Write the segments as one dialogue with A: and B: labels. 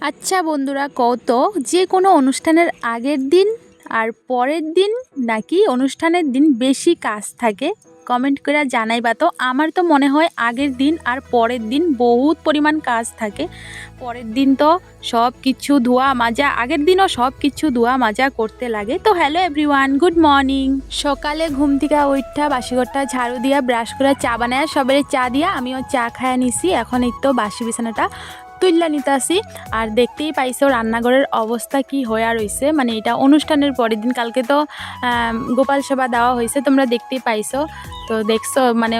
A: আচ্ছা বন্ধুরা, কত? যে কোনো অনুষ্ঠানের আগের দিন আর পরের দিন নাকি অনুষ্ঠানের দিন বেশি কাজ থাকে কমেন্ট করে জানাইবা তো। আমার তো মনে হয় আগের দিন আর পরের দিন বহুত পরিমাণ কাজ থাকে। পরের দিন তো সব কিছু ধোয়া মাজা, আগের দিনও সব কিছু ধোয়া মাজা করতে লাগে। তো হ্যালো এভরিওয়ান গুড মর্নিং সকালে ঘুম থেকে উঠা বাসিঘরটা ঝাড়ু দিয়া ব্রাশ করে চা বানায়, সবাই চা দিয়া, আমিও চা খায় নিছি। এখন এই তো বাসি বিছানাটা তুললা নিতে আসি আর দেখতেই পাইছো রান্নাঘরের অবস্থা কি হয়ে রয়েছে মানে এটা অনুষ্ঠানের পরের দিন, কালকে তো গোপাল সেবা দেওয়া হয়েছে তোমরা দেখতেই পাইছো। তো দেখছ মানে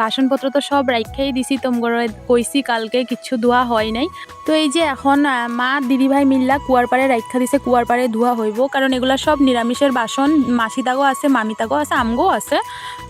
A: বাসনপত্র তো সব রাইখাই দিছি তোমরা কইছি কালকে কিচ্ছু ধোয়া হয় নাই। তো এই যে এখন মা, দিদিভাই মিল্লা কুয়ার পাড়ে রাইখা দিছে, কুয়ার পাড়ে ধোয়া হইব। কারণ এগুলা সব নিরামিষের বাসন মাসি তাগো আছে মামি তাগো আছে, আমগো আছে।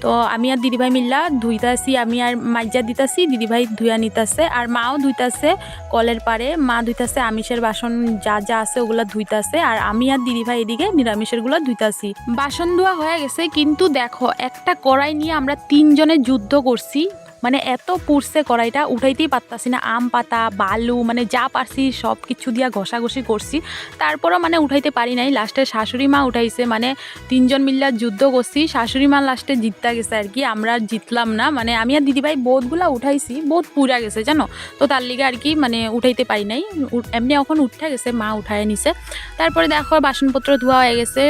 A: তো আমি আর দিদিভাই মিল্লা ধুইতাছি, আমি আর মাইজা দিতাছি, দিদিভাই ধুয়া নিতাছে, আর মাও ধুইতাছে কলের পারে মা ধুইতাছে আমিষের বাসন, যা যা আছে ওগুলা ধুইতাছে, আর আমি আর দিদিভাই এদিকে নিরামিষেরগুলো ধুইতাছি। বাসন ধোয়া হয়ে গেছে, কিন্তু দেখো, একটা কড়াই নিয়ে আমরা তিনজনে যুদ্ধ করছি। মানে এত পুড়ছে কড়াইটা উঠাইতেই পারতাছি না। আম পাতা, বালু মানে যা পারছি সব কিছু দিয়া ঘষাঘষি করছি। তারপরও মানে উঠাইতে পারি নাই। লাস্টে শাশুড়ি মা উঠাইছে। মানে তিনজন মিল্লা যুদ্ধ করছি। শাশুড়ি মা লাস্টে জিততে গেছে আর কি। আমরা জিতলাম না। মানে আমি আর দিদিভাই বোধগুলা উঠাইছি। বহুত পুরা গেছে, জানো? তো তার লিগে আর কি মানে উঠাইতে পারি নাই। এমনি এখন উঠে গেছে। মা উঠায় নিছে। তারপরে দেখো বাসনপত্র ধোয়া হয়ে গেছে।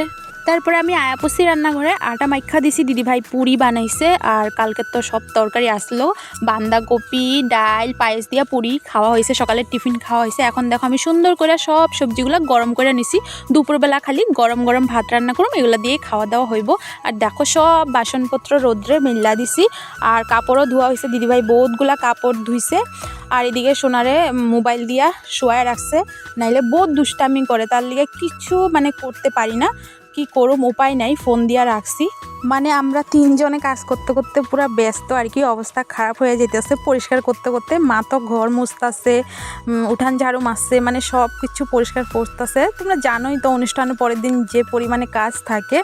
A: তারপরে আমি আয়াপসি রান্নাঘরে আটা মাইখা দিছি। দিদিভাই পুরি বানাইছে আর কালকে তো সব তরকারি আসলো। বাঁধাকপি ডাল পায়েস দিয়া পুরি খাওয়া হয়েছে। সকালে টিফিন খাওয়া হয়েছে। এখন দেখো আমি সুন্দর করে সব সবজিগুলো গরম করে নিছি। দুপুরবেলা খালি গরম গরম ভাত রান্না করুম, এগুলো দিয়ে খাওয়া দাওয়া হইব। আর দেখো সব বাসনপত্র রোদ্রে মিল্লা দিছি। আর কাপড়ও ধোয়া হয়েছে। দিদিভাই বহুতগুলা কাপড় ধুইছে। আর এদিকে সোনারে মোবাইল দিয়া শোয়ায় রাখছে। নাইলে বহুত দুষ্টামি করে। তার লিগে কিছু মানে করতে পারি না। কি করুম উপায় নাই ফোন দিয়া রাখছি। মানে আমরা তিনজনে কাজ করতে করতে পুরো ব্যস্ত, আর কি অবস্থা খারাপ হয়ে যেতেছে পরিষ্কার করতে করতে মা তো ঘর মুছতাছে উঠান ঝাড়ু মারছে মানে সব কিছু পরিষ্কার করতেছে। তোমরা জানোই তো অনুষ্ঠানের পরের দিন যে পরিমাণে কাজ থাকে।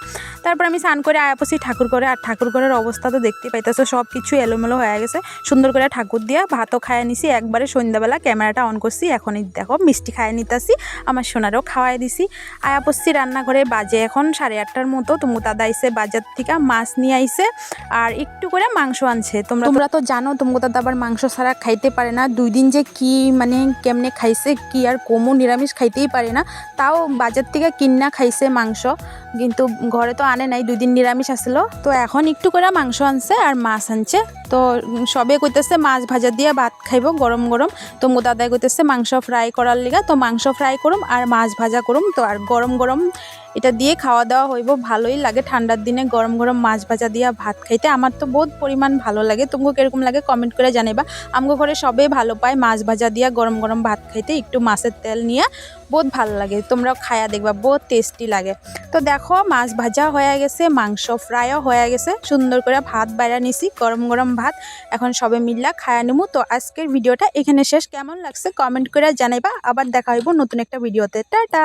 A: তারপর আমি স্নান করে আয়াপসি ঠাকুর করে আর ঠাকুর ঘরের অবস্থা তো দেখতে পাইতেছো সব কিছু এলোমেলো হয়ে গেছে। সুন্দর করে ঠাকুর দিয়া ভাতও খাইয়ে নিছি, একবারে সন্ধ্যাবেলা ক্যামেরাটা অন করছি। এখনই দেখো, মিষ্টি খাইয়ে নিতেছি, আমার সোনারও খাওয়াই দিছি। আয়াপসি রান্নাঘরে, বাজে এখন সাড়ে আটটার মতো তুমু দাদা আইসে বাজার থেকে মাছ নিয়ে আইছে আর একটু করে মাংস আনছে। তোমরা তোমরা তো জানো তোমাকে দাদা আবার মাংস ছাড়া খাইতে পারে না। দুই দিন যে কি মানে কেমনে খাইছে, কি আর কোমো নিরামিষ খাইতেই পারে না। তাও বাজার থেকে কিন্না খাইছে মাংস। কিন্তু ঘরে তো আনে নাই দুই দিন নিরামিষ আসলো তো এখন একটু করে মাংস আনছে আর মাছ আনছে। তো সবে কইতেছে মাছ ভাজা দিয়ে ভাত খাইব, গরম গরম। তো মো দাদাই কইতেছে মাংস ফ্রাই করার লিগা, তো মাংস ফ্রাই করুম আর মাছ ভাজা করুম। তো আর গরম গরম এটা দিয়ে খাওয়া দাওয়া হইব, ভালোই লাগে। ঠান্ডার দিনে গরম গরম মাছ ভাজা দিয়া ভাত খাইতে আমার তো বহুত পরিমাণ ভালো লাগে। তোমাকে কীরকম লাগে কমেন্ট করে জানাইবা। আমগো ঘরে সবে ভালো পায় মাছ ভাজা দিয়া গরম গরম ভাত খাইতে, একটু মাছের তেল নিয়ে। বহুত ভালো লাগে। তোমরাও খায়া দেখবা, বহুত টেস্টি লাগে। তো দেখো, মাছ ভাজা হয়ে গেছে, মাংস ফ্রাইও হয়ে গেছে। সুন্দর করে ভাত বাইরা নিছি, গরম গরম ভাত। এখন সবে মিল্লা খায়া নেব তো আজকের ভিডিওটা এখানে শেষ। কেমন লাগছে কমেন্ট করে জানাইবা। আবার দেখা হইব নতুন একটা ভিডিওতে। টাটা!